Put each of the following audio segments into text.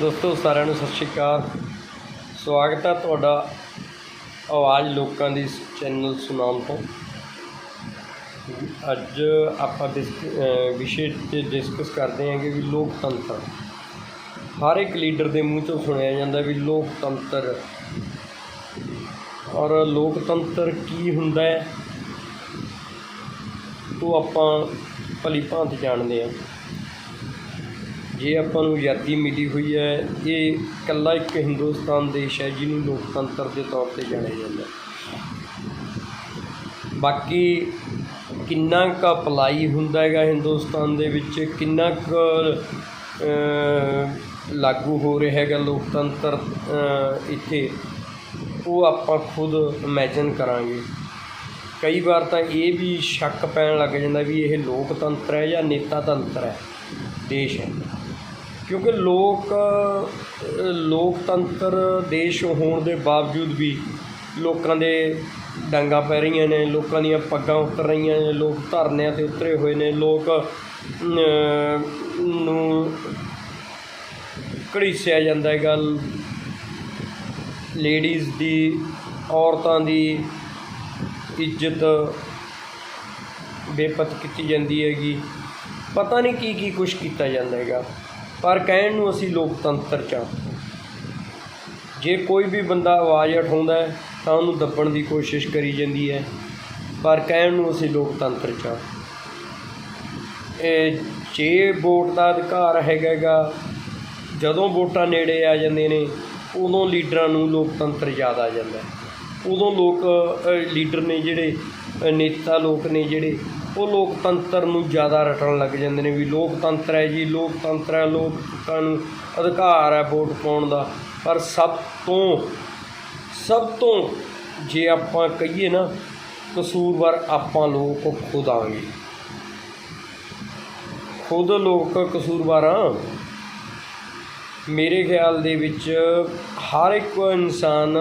ਦੋਸਤੋ, ਸਾਰਿਆਂ ਨੂੰ ਸਤਿ ਸ਼੍ਰੀ ਅਕਾਲ। ਸਵਾਗਤ ਹੈ ਤੁਹਾਡਾ ਆਵਾਜ਼ ਲੋਕਾਂ ਦੀ ਚੈਨਲ ਸੁਨਾਮ ਤੋਂ। ਅੱਜ ਆਪਾਂ ਡਿਸਕ ਵਿਸ਼ੇ ਤੇ ਡਿਸਕਸ ਕਰਦੇ ਹਾਂ ਕਿ ਵੀ ਲੋਕਤੰਤਰ। ਹਰ ਇੱਕ ਲੀਡਰ ਦੇ ਮੂੰਹ ਤੋਂ ਸੁਣਿਆ ਜਾਂਦਾ ਵੀ ਲੋਕਤੰਤਰ। ਔਰ ਲੋਕਤੰਤਰ ਕੀ ਹੁੰਦਾ ਹੈ, ਉਹ ਆਪਾਂ ਭਲੀ ਭਾਂਤ ਜਾਣਦੇ ਹਾਂ। ਜੇ ਆਪਾਂ ਨੂੰ ਆਜ਼ਾਦੀ ਮਿਲੀ ਹੋਈ ਹੈ, ਇਹ ਇਕੱਲਾ ਇੱਕ ਹਿੰਦੁਸਤਾਨ ਦੇਸ਼ ਹੈ ਜਿਹਨੂੰ ਲੋਕਤੰਤਰ ਦੇ ਤੌਰ ਤੇ ਜਾਣਿਆ ਜਾਂਦਾ ਬਾਕੀ ਕਿੰਨਾ ਕੁ ਅਪਲਾਈ ਹੁੰਦਾ ਹੈਗਾ ਹਿੰਦੁਸਤਾਨ ਦੇ ਵਿੱਚ, ਕਿੰਨਾ ਕੁ ਲਾਗੂ ਹੋ ਰਿਹਾ ਹੈਗਾ ਲੋਕਤੰਤਰ ਇੱਥੇ, ਉਹ ਆਪਾਂ ਖੁਦ ਇਮੇਜਿਨ ਕਰਾਂਗੇ। ਕਈ ਵਾਰ ਤਾਂ ਇਹ ਵੀ ਸ਼ੱਕ ਪੈਣ ਲੱਗ ਜਾਂਦਾ ਵੀ ਇਹ ਲੋਕਤੰਤਰ ਹੈ ਜਾਂ ਨੇਤਾ ਹੈ, ਦੇਸ਼ ਹੈ। ਕਿਉਂਕਿ ਲੋਕ, ਲੋਕਤੰਤਰ ਦੇਸ਼ ਹੋਣ ਦੇ ਬਾਵਜੂਦ ਵੀ ਲੋਕਾਂ ਦੇ ਡਾਂਗਾ ਪੈ ਰਹੀਆਂ ਨੇ, ਲੋਕਾਂ ਦੀਆਂ ਪੱਗਾਂ ਉਤਰ ਰਹੀਆਂ ਨੇ, ਲੋਕ ਧਰਨਿਆਂ ਤੇ ਉਤਰੇ ਹੋਏ ਨੇ, ਲੋਕ ਨੂੰ ਘੜੀਸਿਆ ਜਾਂਦਾ ਹੈਗਾ। ਲੇਡੀਜ਼ ਦੀ, ਔਰਤਾਂ ਦੀ ਇੱਜ਼ਤ ਬੇਪਤ ਕੀਤੀ ਜਾਂਦੀ ਹੈਗੀ। ਪਤਾ ਨਹੀਂ ਕੀ ਕੀ ਕੁਝ ਕੀਤਾ ਜਾਂਦਾ ਹੈਗਾ। ਪਰ ਕਹਿਣ ਨੂੰ ਅਸੀਂ ਲੋਕਤੰਤਰ ਚ ਹਾਂ। ਜੇ ਕੋਈ ਵੀ ਬੰਦਾ ਆਵਾਜ਼ ਉਠਾਉਂਦਾ ਤਾਂ ਉਹਨੂੰ ਦੱਬਣ ਦੀ ਕੋਸ਼ਿਸ਼ ਕਰੀ ਜਾਂਦੀ ਹੈ, ਪਰ ਕਹਿਣ ਨੂੰ ਅਸੀਂ ਲੋਕਤੰਤਰ ਚ ਹਾਂ। ਇਹ ਜੇ ਵੋਟ ਦਾ ਅਧਿਕਾਰ ਹੈਗਾ ਗਾ ਜਦੋਂ ਵੋਟਾਂ ਨੇੜੇ ਆ ਜਾਂਦੇ ਨੇ, ਉਦੋਂ ਲੀਡਰਾਂ ਨੂੰ ਲੋਕਤੰਤਰ ਯਾਦ ਆ ਜਾਂਦਾ ਉਦੋਂ ਲੋਕ ਲੀਡਰ ਨੇ ਜਿਹੜੇ ਨੇਤਾ ਲੋਕ ਨੇ ਜਿਹੜੇ ਉਹ ਲੋਕਤੰਤਰ ਨੂੰ ਜ਼ਿਆਦਾ ਰਟਣ ਲੱਗ ਜਾਂਦੇ ਨੇ ਵੀ ਲੋਕਤੰਤਰ ਹੈ ਜੀ, ਲੋਕਤੰਤਰ ਹੈ, ਲੋਕਾਂ ਨੂੰ ਅਧਿਕਾਰ ਹੈ ਵੋਟ ਪਾਉਣ ਦਾ। ਪਰ ਸਭ ਤੋਂ ਸਭ ਤੋਂ ਜੇ ਆਪਾਂ ਕਹੀਏ ਨਾ, ਕਸੂਰਵਾਰ ਆਪਾਂ ਲੋਕ ਖੁਦ ਆਂਗੇ ਖੁਦ ਲੋਕ ਕਸੂਰਵਾਰ ਆ ਮੇਰੇ ਖਿਆਲ ਦੇ ਵਿੱਚ ਹਰ ਇੱਕ ਇਨਸਾਨ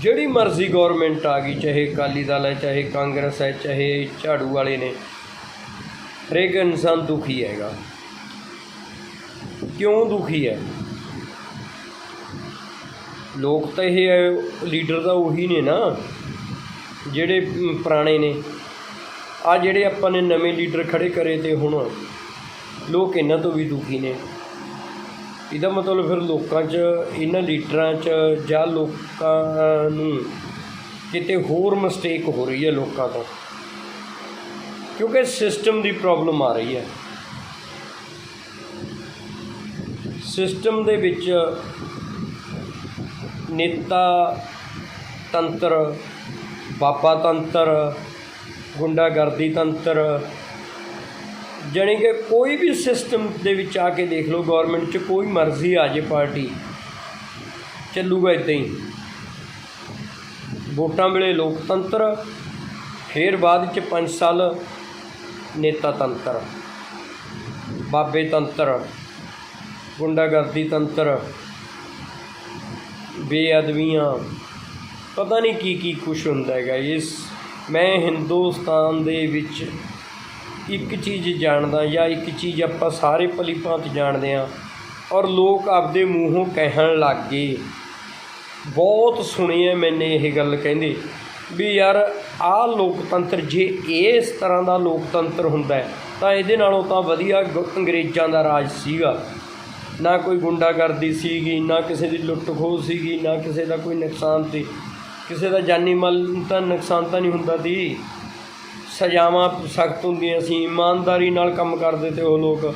ਜਿਹੜੀ ਮਰਜ਼ੀ ਗਵਰਨਮੈਂਟ ਆ ਗਈ, ਚਾਹੇ ਅਕਾਲੀ ਦਲ ਹੈ, ਚਾਹੇ ਕਾਂਗਰਸ ਹੈ, ਚਾਹੇ ਝਾੜੂ ਵਾਲੇ ਨੇ, ਹਰੇਕ ਇਨਸਾਨ ਦੁਖੀ ਹੈਗਾ। ਕਿਉਂ ਦੁਖੀ ਹੈ? ਲੋਕ ਤਾਂ ਇਹ ਹੈ ਲੀਡਰ ਤਾਂ ਉਹੀ ਨੇ ਨਾ, ਜਿਹੜੇ ਪੁਰਾਣੇ ਨੇ। ਆ ਜਿਹੜੇ ਆਪਾਂ ਨੇ ਨਵੇਂ ਲੀਡਰ ਖੜੇ ਕਰੇ ਤੇ ਹੁਣ ਲੋਕ ਇਹਨਾਂ ਤੋਂ ਵੀ ਦੁਖੀ ਨੇ। ਇਹਦਾ ਮਤਲਬ ਫਿਰ ਲੋਕਾਂ 'ਚ, ਇਹਨਾਂ ਲੀਡਰਾਂ 'ਚ ਜਾਂ ਲੋਕਾਂ ਨੂੰ ਕਿਤੇ ਹੋਰ ਮਿਸਟੇਕ ਹੋ ਰਹੀ ਹੈ ਲੋਕਾਂ ਤੋਂ। ਕਿਉਂਕਿ ਸਿਸਟਮ ਦੀ ਪ੍ਰੋਬਲਮ ਆ ਰਹੀ ਹੈ। ਸਿਸਟਮ ਦੇ ਵਿੱਚ ਨੇਤਾ, ਤੰਤਰ, ਬਾਬਾ ਤੰਤਰ, ਗੁੰਡਾਗਰਦੀ ਤੰਤਰ ਜਾਣੀ ਕਿ ਕੋਈ ਵੀ ਸਿਸਟਮ ਦੇ ਵਿੱਚ ਆ ਕੇ ਦੇਖ ਲਓ ਗਵਰਨਮੈਂਟ 'ਚ ਕੋਈ ਮਰਜ਼ੀ ਆ ਜੇ ਪਾਰਟੀ ਚੱਲੂਗਾ ਇਦਾਂ ਹੀ। ਵੋਟਾਂ ਵੇਲੇ ਲੋਕਤੰਤਰ, ਫਿਰ ਬਾਅਦ 'ਚ 5 ਸਾਲ ਨੇਤਾ ਤੰਤਰ, ਬਾਬੇ ਤੰਤਰ, ਗੁੰਡਾਗਰਦੀ ਤੰਤਰ, ਬੇਅਦਬੀਆਂ, ਪਤਾ ਨਹੀਂ ਕੀ ਕੀ ਕੁਛ ਹੁੰਦਾ ਹੈਗਾ। ਇਸ, ਮੈਂ ਹਿੰਦੁਸਤਾਨ ਦੇ ਵਿੱਚ ਇੱਕ ਚੀਜ਼ ਜਾਣਦਾ ਜਾਂ ਇੱਕ ਚੀਜ਼ ਆਪਾਂ ਸਾਰੇ ਭਲੀ ਭਾਂਤ ਜਾਣਦੇ ਹਾਂ ਔਰ ਲੋਕ ਆਪਦੇ ਮੂੰਹੋਂ ਕਹਿਣ ਲੱਗ ਗਏ। ਬਹੁਤ ਸੁਣੀ ਹੈ ਮੈਨੇ ਇਹ ਗੱਲ ਕਹਿੰਦੇ ਵੀ ਯਾਰ ਆਹ ਲੋਕਤੰਤਰ ਜੇ ਇਸ ਤਰ੍ਹਾਂ ਦਾ ਲੋਕਤੰਤਰ ਹੁੰਦਾ ਤਾਂ ਇਹਦੇ ਨਾਲੋਂ ਤਾਂ ਵਧੀਆ ਗ- ਅੰਗਰੇਜ਼ਾਂ ਦਾ ਰਾਜ ਸੀਗਾ। ਨਾ ਕੋਈ ਗੁੰਡਾਗਰਦੀ ਸੀਗੀ, ਨਾ ਕਿਸੇ ਦੀ ਲੁੱਟ ਖੋਹ ਸੀਗੀ, ਨਾ ਕਿਸੇ ਦਾ ਕੋਈ ਨੁਕਸਾਨ ਸੀ ਕਿਸੇ ਦਾ ਜਾਨੀ ਮਾਲ ਤਾਂ ਨੁਕਸਾਨ ਤਾਂ ਨਹੀਂ ਹੁੰਦਾ ਸੀ। ਸਜ਼ਾਵਾਂ ਸਖਤ ਹੁੰਦੀਆਂ ਸੀ, ਇਮਾਨਦਾਰੀ ਨਾਲ ਕੰਮ ਕਰਦੇ ਤੇ ਉਹ ਲੋਕ।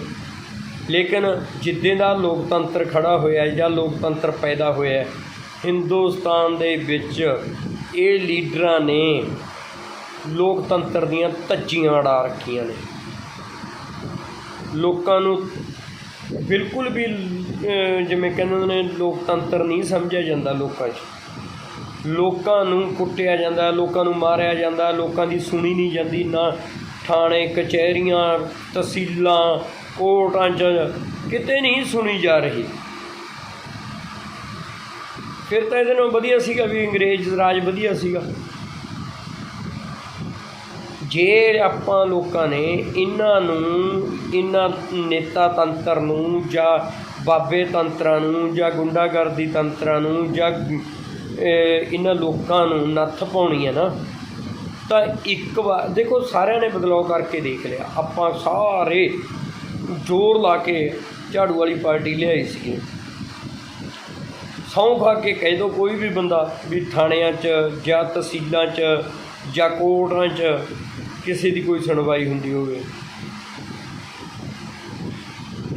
ਲੇਕਿਨ ਜਿੱਦਾਂ ਦਾ ਲੋਕਤੰਤਰ ਖੜਾ ਹੋਇਆ ਜਾਂ ਲੋਕਤੰਤਰ ਪੈਦਾ ਹੋਇਆ, ਹਿੰਦੁਸਤਾਨ ਦੇ ਵਿੱਚ ਇਹ ਲੀਡਰਾਂ ਨੇ ਲੋਕਤੰਤਰ ਦੀਆਂ ਧੱਜੀਆਂ ਅੜਾ ਰੱਖੀਆਂ ਨੇ। ਲੋਕਾਂ ਨੂੰ ਬਿਲਕੁਲ ਵੀ ਜਿਵੇਂ ਕਹਿੰਦੇ ਨੇ, ਲੋਕਤੰਤਰ ਨਹੀਂ ਸਮਝਿਆ ਜਾਂਦਾ ਲੋਕਾਂ 'ਚ। ਲੋਕਾਂ ਨੂੰ ਕੁੱਟਿਆ ਜਾਂਦਾ, ਲੋਕਾਂ ਨੂੰ ਮਾਰਿਆ ਜਾਂਦਾ, ਲੋਕਾਂ ਦੀ ਸੁਣੀ ਨਹੀਂ ਜਾਂਦੀ, ਨਾ ਥਾਣੇ, ਕਚਹਿਰੀਆਂ, ਤਹਿਸੀਲਾਂ, ਕੋਰਟਾਂ 'ਚ ਕਿਤੇ ਨਹੀਂ ਸੁਣੀ ਜਾ ਰਹੀ। ਫਿਰ ਤਾਂ ਇਹਦੇ ਨਾਲੋਂ ਵਧੀਆ ਸੀਗਾ ਵੀ ਅੰਗਰੇਜ਼ ਰਾਜ ਵਧੀਆ ਸੀਗਾ। ਜੇ ਆਪਾਂ ਲੋਕਾਂ ਨੇ ਇਹਨਾਂ ਨੂੰ, ਇਹਨਾਂ ਨੇਤਾ ਤੰਤਰ ਨੂੰ ਜਾਂ ਬਾਬੇ ਤੰਤਰਾਂ ਨੂੰ ਜਾਂ ਗੁੰਡਾਗਰਦੀ ਤੰਤਰਾਂ ਨੂੰ ਜਾਂ ਇਹਨਾਂ ਲੋਕਾਂ ਨੂੰ ਨੱਥ ਪਾਉਣੀ ਹੈ ਨਾ, ਤਾਂ ਇੱਕ ਵਾਰ ਦੇਖੋ ਸਾਰਿਆਂ ਨੇ ਬਦਲਾਅ ਕਰਕੇ ਦੇਖ ਲਿਆ। ਆਪਾਂ ਸਾਰੇ ਜ਼ੋਰ ਲਾ ਕੇ ਝਾੜੂ ਵਾਲੀ ਪਾਰਟੀ ਲਿਆਈ ਸੀ ਸਹੁੰ ਖਾ ਕੇ ਕਹਿ ਦੋ ਕੋਈ ਵੀ ਬੰਦਾ ਵੀ ਥਾਣਿਆਂ 'ਚ, ਜਾਂ ਤਹਿਸੀਲਾਂ 'ਚ, ਜਾਂ ਕੋਰਟਾਂ 'ਚ ਕਿਸੇ ਦੀ ਕੋਈ ਸੁਣਵਾਈ ਹੁੰਦੀ ਹੋਵੇ।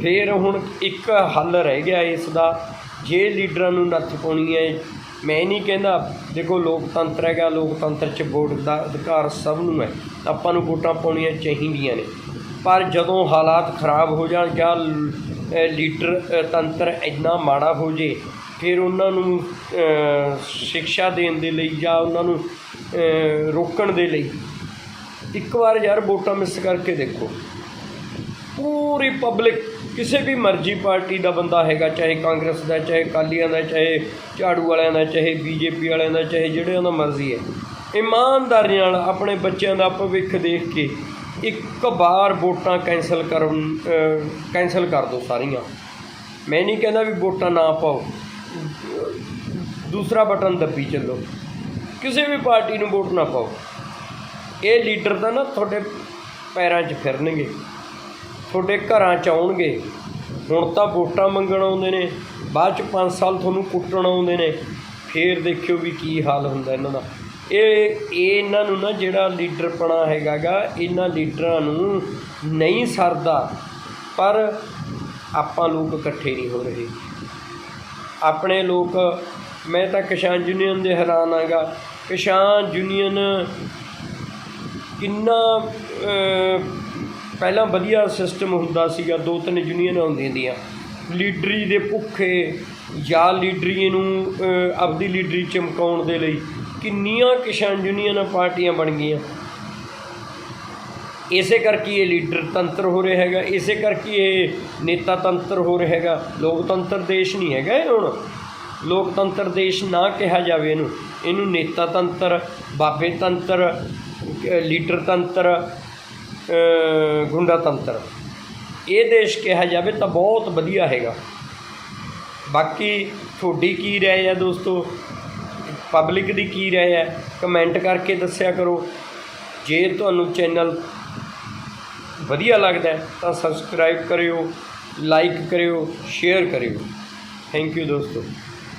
ਫਿਰ ਹੁਣ ਇੱਕ ਹੱਲ ਰਹਿ ਗਿਆ ਇਸ ਦਾ। ਜੇ ਲੀਡਰਾਂ ਨੂੰ ਨੱਥ ਪਾਉਣੀ ਹੈ ਮੈਂ ਨਹੀਂ ਕਹਿੰਦਾ ਦੇਖੋ ਲੋਕਤੰਤਰ ਹੈਗਾ ਲੋਕਤੰਤਰ 'ਚ ਵੋਟ ਦਾ ਅਧਿਕਾਰ ਸਭ ਨੂੰ ਹੈ। ਆਪਾਂ ਨੂੰ ਵੋਟਾਂ ਪਾਉਣੀਆਂ ਚਾਹੀਦੀਆਂ ਨੇ। ਪਰ ਜਦੋਂ ਹਾਲਾਤ ਖਰਾਬ ਹੋ ਜਾਣ ਜਾਂ ਲੀਡਰ ਤੰਤਰ ਇੰਨਾ ਮਾੜਾ ਹੋ ਜੇ ਫਿਰ ਉਹਨਾਂ ਨੂੰ ਅਹ, ਸਿੱਖਿਆ ਦੇਣ ਦੇ ਲਈ ਜਾਂ ਉਹਨਾਂ ਨੂੰ ਰੋਕਣ ਦੇ ਲਈ ਇੱਕ ਵਾਰ ਯਾਰ ਵੋਟਾਂ ਮਿਸ ਕਰਕੇ ਦੇਖੋ। ਪੂਰੀ ਪਬਲਿਕ ਕਿਸੇ ਵੀ ਮਰਜ਼ੀ ਪਾਰਟੀ ਦਾ ਬੰਦਾ ਹੈਗਾ, ਚਾਹੇ ਕਾਂਗਰਸ ਦਾ, ਚਾਹੇ ਅਕਾਲੀਆਂ ਦਾ, ਚਾਹੇ ਝਾੜੂ ਵਾਲਿਆਂ ਦਾ, ਚਾਹੇ ਬੀਜੇਪੀ ਵਾਲਿਆਂ ਦਾ, ਚਾਹੇ ਜਿਹੜਿਆਂ ਦਾ ਮਰਜ਼ੀ ਹੈ। ਇਮਾਨਦਾਰੀ ਨਾਲ ਆਪਣੇ ਬੱਚਿਆਂ ਦਾ ਭਵਿੱਖ ਦੇਖ ਕੇ ਇੱਕ ਵਾਰ ਵੋਟਾਂ ਕੈਂਸਲ ਕਰਨ ਕੈਂਸਲ ਕਰ ਦਿਓ ਸਾਰੀਆਂ। ਮੈਂ ਨਹੀਂ ਕਹਿੰਦਾ ਵੀ ਵੋਟਾਂ ਨਾ ਪਾਓ। ਦੂਸਰਾ ਬਟਨ ਦੱਬੀ ਚੱਲੋ। ਕਿਸੇ ਵੀ ਪਾਰਟੀ ਨੂੰ ਵੋਟ ਨਾ ਪਾਓ। ਇਹ ਲੀਡਰ ਤਾਂ ਨਾ ਤੁਹਾਡੇ ਪੈਰਾਂ 'ਚ ਫਿਰਨਗੇ। ਤੁਹਾਡੇ ਘਰਾਂ 'ਚ ਆਉਣਗੇ। ਹੁਣ ਤਾਂ ਵੋਟਾਂ ਮੰਗਣ ਆਉਂਦੇ ਨੇ, ਬਾਅਦ 'ਚ 5 ਸਾਲ ਤੁਹਾਨੂੰ ਕੁੱਟਣ ਆਉਂਦੇ ਨੇ। ਫੇਰ ਦੇਖਿਓ ਵੀ ਕੀ ਹਾਲ ਹੁੰਦਾ ਇਹਨਾਂ ਦਾ। ਇਹ ਇਹ ਇਹਨਾਂ ਨੂੰ ਨਾ ਜਿਹੜਾ ਲੀਡਰਪਣਾ ਹੈਗਾਗਾ, ਇਹਨਾਂ ਲੀਡਰਾਂ ਨੂੰ ਨਹੀਂ ਸਰਦਾ। ਪਰ ਆਪਾਂ ਲੋਕ ਇਕੱਠੇ ਨਹੀਂ ਹੋ ਰਹੇ। ਆਪਣੇ ਲੋਕ, ਮੈਂ ਤਾਂ ਕਿਸਾਨ ਯੂਨੀਅਨ ਦੇ ਹੈਰਾਨ ਆਗਾ। ਕਿਸਾਨ ਯੂਨੀਅਨ ਕਿੰਨਾ ਪਹਿਲਾਂ ਵਧੀਆ ਸਿਸਟਮ ਹੁੰਦਾ ਸੀਗਾ, ਦੋ ਤਿੰਨ ਯੂਨੀਅਨਾਂ ਹੁੰਦੀਆਂ। ਦੀਆਂ ਲੀਡਰੀ ਦੇ ਭੁੱਖੇ ਜਾਂ ਲੀਡਰੀ ਨੂੰ ਆਪਦੀ ਲੀਡਰੀ ਚਮਕਾਉਣ ਦੇ ਲਈ ਕਿੰਨੀਆਂ ਕਿਸਾਨ ਯੂਨੀਅਨਾਂ ਪਾਰਟੀਆਂ ਬਣ ਗਈਆਂ। ਇਸੇ ਕਰਕੇ ਇਹ ਲੀਡਰ ਤੰਤਰ ਹੋ ਰਿਹਾ ਹੈਗਾ, ਇਸੇ ਕਰਕੇ ਇਹ ਨੇਤਾ ਤੰਤਰ ਹੋ ਰਿਹਾ ਹੈਗਾ। ਲੋਕਤੰਤਰ ਦੇਸ਼ ਨਹੀਂ ਹੈਗਾ ਇਹ ਹੁਣ। ਲੋਕਤੰਤਰ ਦੇਸ਼ ਨਾ ਕਿਹਾ ਜਾਵੇ ਇਹਨੂੰ। ਇਹਨੂੰ ਨੇਤਾ ਤੰਤਰ, ਬਾਬੇ ਤੰਤਰ, ਅਹ, ਲੀਡਰ ਤੰਤਰ ਗੁੰਡਾ ਤੰਤਰ। ਇਹ ਦੇਸ਼ ਕਿਹਾ ਜਾਵੇ ਤਾਂ ਬਹੁਤ ਵਧੀਆ ਹੈਗਾ। ਬਾਕੀ ਤੁਹਾਡੀ ਕੀ ਰਾਏ ਹੈ ਦੋਸਤੋ? ਪਬਲਿਕ ਦੀ ਕੀ ਰਾਏ ਹੈ ਕਮੈਂਟ ਕਰਕੇ ਦੱਸਿਆ ਕਰੋ। ਜੇ ਤੁਹਾਨੂੰ ਚੈਨਲ ਵਧੀਆ ਲੱਗਦਾ ਤਾਂ ਸਬਸਕ੍ਰਾਈਬ ਕਰਿਓ ਲਾਈਕ ਕਰਿਓ ਸ਼ੇਅਰ ਕਰਿਓ। ਥੈਂਕ ਯੂ ਦੋਸਤੋ।